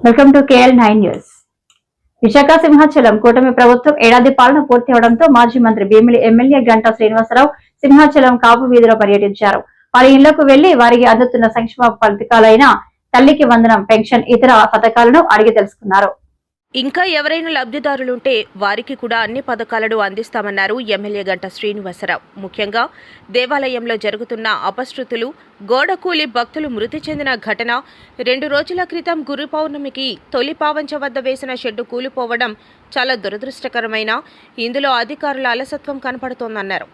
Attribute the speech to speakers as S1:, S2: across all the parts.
S1: Welcome to KL nine news. Visakha Simhachalam కూటమి ప్రభుత్వం ఏడాది పాలన పూర్తి అవడంతో మాజీ మంత్రి భీమిలి ఎమ్మెల్యే గంటా శ్రీనివాసరావు సింహాచలం కాపు వీధిలో పర్యటించారు. వారి ఇళ్ళకు వెళ్ళి వారికి అందుతున్న సంక్షేమ పథకాలైన తల్లికి వందనం పెన్షన్ ఇతర పథకాలను అడిగి తెలుసుకున్నారు.
S2: ఇంకా ఎవరైనా లబ్ధిదారులుంటే వారికి కూడా అన్ని పథకాలను అందిస్తామన్నారు ఎమ్మెల్యే గంట శ్రీనివాసరావు. ముఖ్యంగా దేవాలయంలో జరుగుతున్న అపశృతులు గోడకూలి భక్తులు మృతి చెందిన ఘటన రెండు రోజుల క్రితం గురు పౌర్ణమికి తొలి పావంచ వద్ద వేసిన షెడ్డు కూలిపోవడం చాలా దురదృష్టకరమైన ఇందులో అధికారుల అలసత్వం కనపడుతోందన్నారు.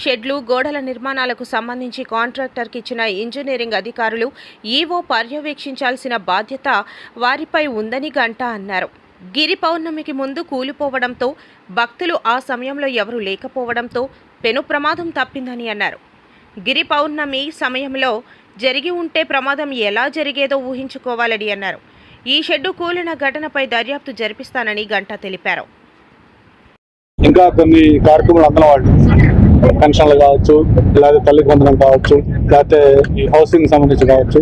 S2: షెడ్లు గోడల నిర్మాణాలకు సంబంధించి కాంట్రాక్టర్కి ఇచ్చిన ఇంజనీరింగ్ అధికారులు ఈవో పర్యవేక్షించాల్సిన బాధ్యత వారిపై ఉందని గంట అన్నారు. గిరి పౌర్ణమికి ముందు కూలిపోవడంతో భక్తులు ఆ సమయంలో ఎవరూ లేకపోవడంతో పెను ప్రమాదం తప్పిందని అన్నారు. గిరి పౌర్ణమి సమయంలో జరిగి ఉంటే ప్రమాదం ఎలా జరిగేదో ఊహించుకోవాలని అన్నారు. ఈ షెడ్డు కూలిన ఘటనపై దర్యాప్తు జరిపిస్తానని గంటా తెలిపారు.
S3: ఇంకా కొన్ని కార్యక్రమాలు అందరం వాళ్ళు. పెన్షన్లు కావచ్చు లేదా తల్లి వందనం కావచ్చు లేకపోతే ఈ హౌసింగ్ సంబంధించి కావచ్చు.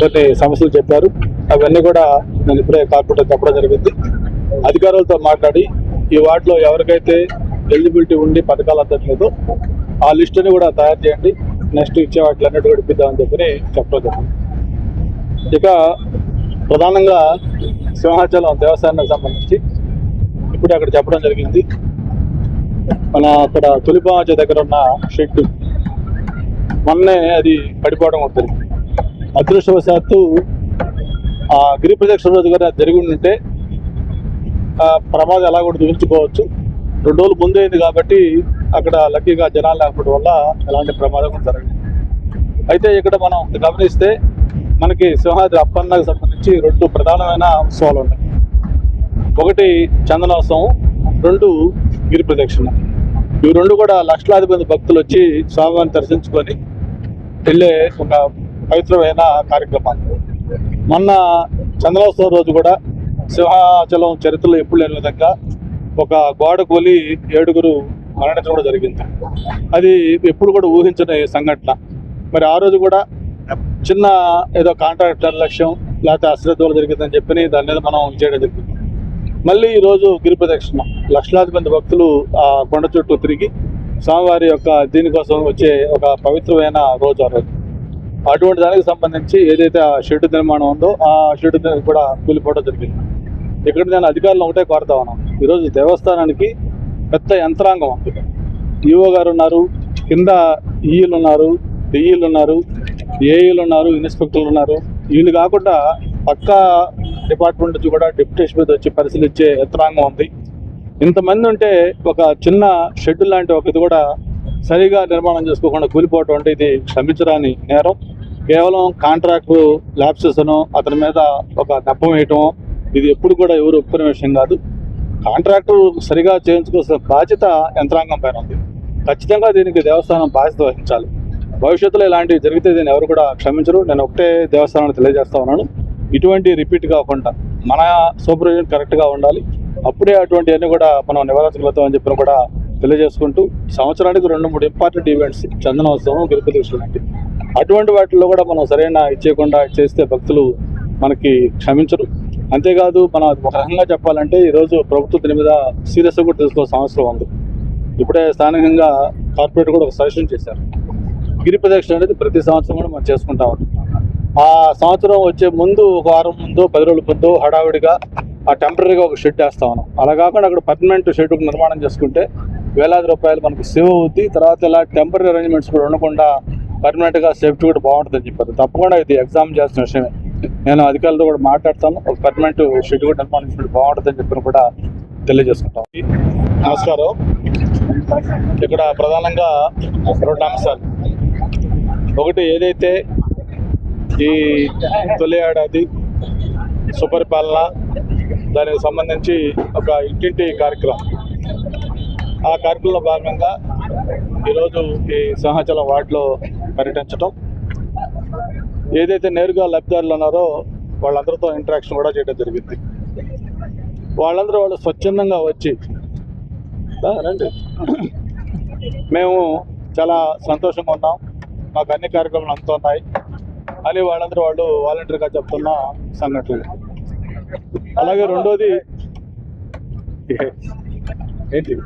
S3: కొన్ని సమస్యలు చెప్పారు. అవన్నీ కూడా నేను ఇప్పుడే కార్పొరేటర్ చెప్పడం జరిగింది. అధికారులతో మాట్లాడి ఈ వార్డులో ఎవరికైతే ఎలిజిబిలిటీ ఉండి పథకాలు అందట్లేదో ఆ లిస్టుని కూడా తయారు చేయండి. నెక్స్ట్ ఇచ్చే వాటిలో అన్నిటి కూడా ఇప్పిద్దామని చెప్పి చెప్పడం జరిగింది. ఇక ప్రధానంగా సింహాచలం దేవస్థానానికి సంబంధించి ఇప్పుడు అక్కడ చెప్పడం జరిగింది. మన అక్కడ తులిపాచ దగ్గర ఉన్న షెడ్ మొన్నే అది పడిపోవడం ఉంటుంది అదృష్టవశాత్తు ఆ గిరి ప్రదక్షిణ రోజు జరిగి ఉంటే ఆ ప్రమాదం ఎలా కూడా ఊహించుకోవచ్చు రెండు రోజులు ముందే అయింది కాబట్టి అక్కడ లక్కీగా జనాలు లేకపోవడం వల్ల ఎలాంటి ప్రమాదం కూడా జరగలేదు. అయితే ఇక్కడ మనం గమనిస్తే మనకి సింహాద్రి అప్పన్నకు సంబంధించి రెండు ప్రధానమైన ఉత్సవాలు ఉన్నాయి. ఒకటి చందనోత్సవం రెండు గిరి ప్రదక్షిణ. ఇవి రెండు కూడా లక్షలాది మంది భక్తులు వచ్చి స్వామివారిని దర్శించుకొని వెళ్ళే ఒక పవిత్రమైన కార్యక్రమాలు మొన్న చంద్రోత్సవం రోజు కూడా సింహాచలం చరిత్రలో ఎప్పుడు లేని విధంగా ఒక గోడ కూలి ఏడుగురు మరణించడం కూడా జరిగింది. అది ఎప్పుడు కూడా ఊహించని సంఘటన. మరి ఆ రోజు కూడా చిన్న ఏదో కాంట్రాక్టర్ లక్ష్యం లేకపోతే అశ్రద్ధ వల్ల జరిగిందని చెప్పి దాని మీద మనం చేయడం జరిగింది. మళ్ళీ ఈ రోజు గిరి ప్రదక్షిణ లక్షలాది మంది భక్తులు ఆ కొండ చుట్టూ తిరిగి స్వామివారి యొక్క దీనికోసం వచ్చే ఒక పవిత్రమైన రోజు ఆ రోజు. అటువంటి దానికి సంబంధించి ఏదైతే ఆ షెడ్ నిర్మాణం ఉందో ఆ షెడ్ కూడా కూలిపోవడం జరిగింది. ఇక్కడ నేను అధికారులను ఒకటే కోరుతా ఉన్నాను. ఈరోజు దేవస్థానానికి పెద్ద యంత్రాంగం ఉంది. ఈఓ గారు ఉన్నారు కింద ఈఈలు ఉన్నారు డిఈలు ఉన్నారు ఏఈలు ఉన్నారు ఇన్స్పెక్టర్లు ఉన్నారు. వీళ్ళు కాకుండా పక్క డిపార్ట్మెంట్ నుంచి కూడా డిప్యూటేషన్ మీద వచ్చి పరిశీలించే యంత్రాంగం ఉంది. ఇంతమంది ఉంటే ఒక చిన్న షెడ్ లాంటి ఒక ఇది కూడా సరిగా నిర్మాణం చేసుకోకుండా కూలిపోవటం అంటే ఇది క్షమించరాని నేరం. కేవలం కాంట్రాక్టు ల్యాబ్సెస్ అతని మీద ఒక నెప్పం వేయటం ఇది ఎప్పుడు కూడా ఎవరు ఒప్పుకునే విషయం కాదు. కాంట్రాక్టు సరిగా చేయించుకోవాల్సిన బాధ్యత యంత్రాంగం పైన ఉంది. ఖచ్చితంగా దీనికి దేవస్థానం బాధ్యత వహించాలి. భవిష్యత్తులో ఇలాంటివి జరిగితే దీన్ని ఎవరు కూడా క్షమించరు. నేను ఒకటే దేవస్థానాన్ని తెలియజేస్తా ఉన్నాను. ఇటువంటి రిపీట్ కాకుండా మన సూపర్విజన్ కరెక్ట్గా ఉండాలి. అప్పుడే అటువంటివన్నీ కూడా మనం నివారించగలుగుతాం అని చెప్పిన కూడా తెలియజేసుకుంటూ సంవత్సరానికి రెండు మూడు ఇంపార్టెంట్ ఈవెంట్స్ చందనోత్సవం గిరిపదీక్ష లాంటి అటువంటి వాటిల్లో కూడా మనం సరైన ఇచ్చేయకుండా చేస్తే భక్తులు మనకి క్షమించరు. అంతేకాదు మనం ఒక రకంగా చెప్పాలంటే ఈరోజు ప్రభుత్వం దీని మీద సీరియస్గా కూడా తెలుసుకోవాల్సిన అవసరం ఉంది. ఇప్పుడే స్థానికంగా కార్పొరేట్ కూడా ఒక సజెషన్ చేశారు. గిరి ప్రదక్షిణ అనేది ప్రతి సంవత్సరం కూడా మనం చేసుకుంటా ఉంటాం. ఆ సంవత్సరం వచ్చే ముందు ఒక వారం ముందు పది రోజుల ముందు హడావిడిగా ఆ టెంపరీగా ఒక షెడ్ వేస్తా ఉన్నాం. అలా కాకుండా అక్కడ పర్మనెంట్ షెడ్ నిర్మాణం చేసుకుంటే వేలాది రూపాయలు మనకు సేవ్ అవుద్ది. తర్వాత ఇలా టెంపరీ అరేంజ్మెంట్స్ కూడా ఉండకుండా పర్మనెంట్గా సేఫ్టీ కూడా బాగుంటుందని చెప్పారు. తప్పకుండా ఇది ఎగ్జామ్ చేసిన విషయమే. నేను అధికారులతో కూడా మాట్లాడతాను. ఒక పర్మనెంట్ షెడ్యూల్ నిర్మాణించినట్టు బాగుంటుందని చెప్పిన కూడా తెలియజేసుకుంటాం. నమస్కారం. ఇక్కడ ప్రధానంగా రెండు అంశాలు. ఒకటి ఏదైతే ఈ తొలి ఏడాది సుపరిపాలన దానికి సంబంధించి ఒక ఇంటింటి కార్యక్రమం. ఆ కార్యక్రమంలో భాగంగా ఈరోజు ఈ సింహాచలం వార్డులో పర్యటించడం ఏదైతే నేరుగా లబ్ధిదారులు ఉన్నారో వాళ్ళందరితో ఇంటరాక్షన్ కూడా చేయడం జరిగింది. వాళ్ళందరూ వాళ్ళు స్వచ్ఛందంగా వచ్చి రండి. మేము చాలా సంతోషంగా ఉన్నాం. మాకు అన్ని కార్యక్రమాలు అందుతున్నాయి. అని వాళ్ళందరూ వాళ్ళు వాలంటీర్గా చెప్తున్న సంఘటనలు. అలాగే రెండోది ఏంటి?